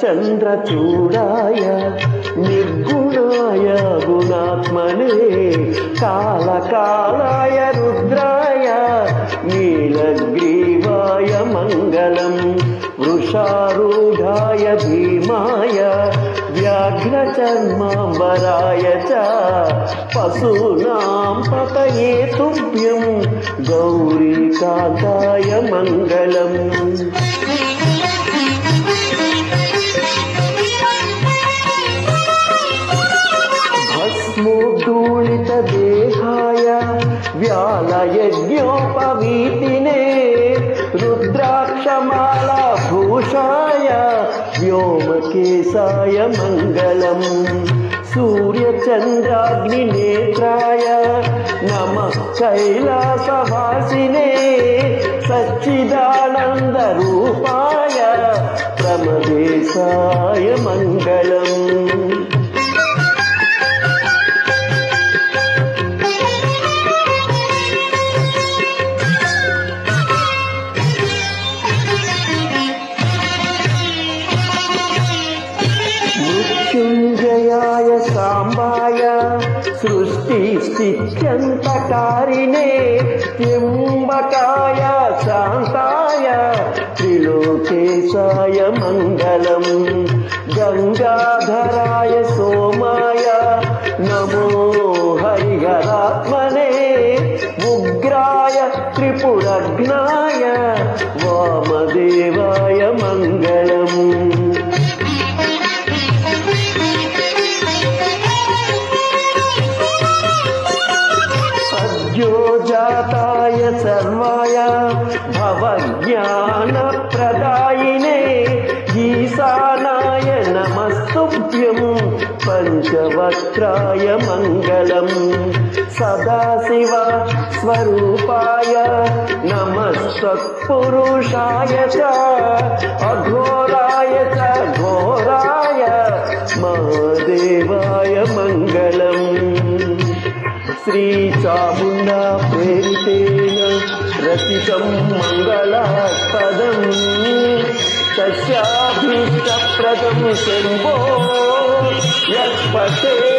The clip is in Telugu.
చంద్రచూడాయ నిర్గుణాయ గుణాత్మనే కాలకాలాయ రుద్రాయ నీలగ్రీవాయ మంగళం వృషారూఢాయ భీమాయ వ్యాఘ్రచర్మాంబరాయ చ పశూనాం పతయే తుభ్యం గౌరీకాంతాయ మంగళం. భస్మోద్దూళిత దేహాయ వ్యాలయజ్ఞోపవీతినే రుద్రాక్షమాల భూషాయ వ్యోమకేశాయ మంగళం. సూర్యచంద్రాగ్నినేత్రాయ నమ కైలాసవాసినే సచ్చిదానందరూపాయ ప్రమదేశాయ మంగళం. సృష్టి స్థిత్యంతకారిణే త్యంబకాయ శాంతాయ త్రిలోకేశాయ మంగళం. గంగాధరాయ సోమాయ నమో హరిహరాత్మనే. ఉగ్రాయ త్రిపురఘ్నాయ వామదేవాయ सर्वाय भवज्ञानप्रदायिने ईशानाय नमस्तुभ्यं पञ्चवक्त्राय मङ्गलम् सदाशिव स्वरूपाय नमस्तत्पुरुषाय च अघोराय च घोराय శ్రీచాముండా ప్రేరితేన రచితం మంగళాస్పదం తస్యాభీష్టప్రదం శంభో. యత్పతే మంగళా